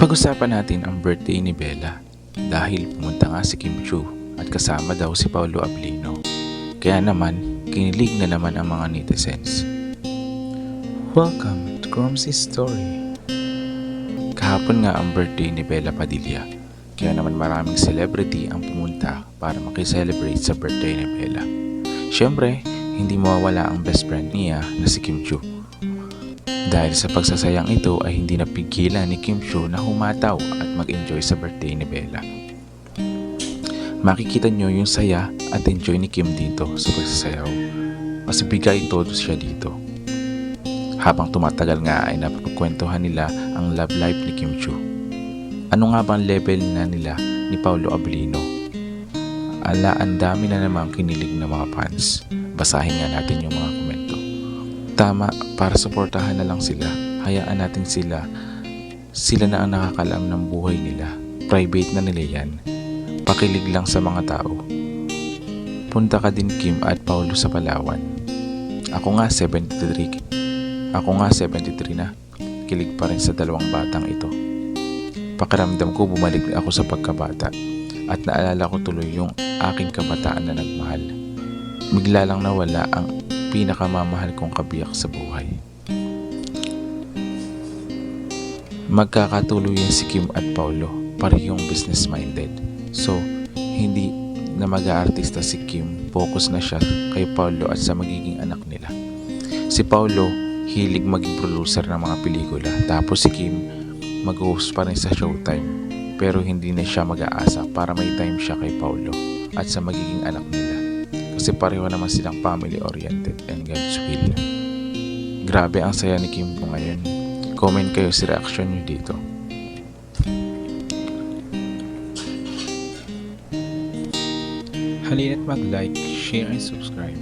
Pag-usapan natin ang birthday ni Bella dahil pumunta nga si Kim Chu at kasama daw si Paolo Ablino. Kaya naman, kinilig na naman ang mga netizens. Welcome to Cromsy's Story. Kahapon nga ang birthday ni Bella Padilla. Kaya naman maraming celebrity ang pumunta para makiselebrate sa birthday ni Bella. Siyempre, hindi mawawala ang best friend niya na si Kim Chu. Dahil sa pagsasayang ito ay hindi napigilan ni Kim Chu na humataw at mag-enjoy sa birthday ni Bella. Makikita nyo yung saya at enjoy ni Kim dito sa pagsasayaw. Kasi bigay todo siya dito. Habang tumatagal nga ay napagkwentuhan nila ang love life ni Kim Chu. Ano nga bang level na nila ni Paulo Ablino? Ala, ang dami na namang kinilig ng mga fans. Basahin nga natin yung mga komento. Tama, para suportahan na lang sila. Hayaan natin sila. Sila na ang nakakalam ng buhay nila. Private na nila yan. Pakilig lang sa mga tao. Punta ka din Kim at Paulo sa Palawan. Ako nga 73. Ako nga 73 na. Kilig pa rin sa dalawang batang ito. Pakiramdam ko bumalik ako sa pagkabata at naalala ko tuloy yung aking kabataan na nagmahal. Bigla lang nawala ang pinakamamahal kong kabiyak sa buhay. Magkakatuluyan si Kim at Paulo, parehong business-minded. So, hindi na mag-aartista si Kim, focus na siya kay Paulo at sa magiging anak nila. Si Paulo, hilig maging producer ng mga pelikula. Tapos si Kim, mag-host pa rin sa Showtime. Pero hindi na siya mag-aasa para may time siya kay Paulo at sa magiging anak nila. Kasi pareho naman silang family-oriented and God's will. Grabe ang saya ni Kim po ngayon. Comment kayo si reaction nyo dito. Halina't mag-like, share, and subscribe.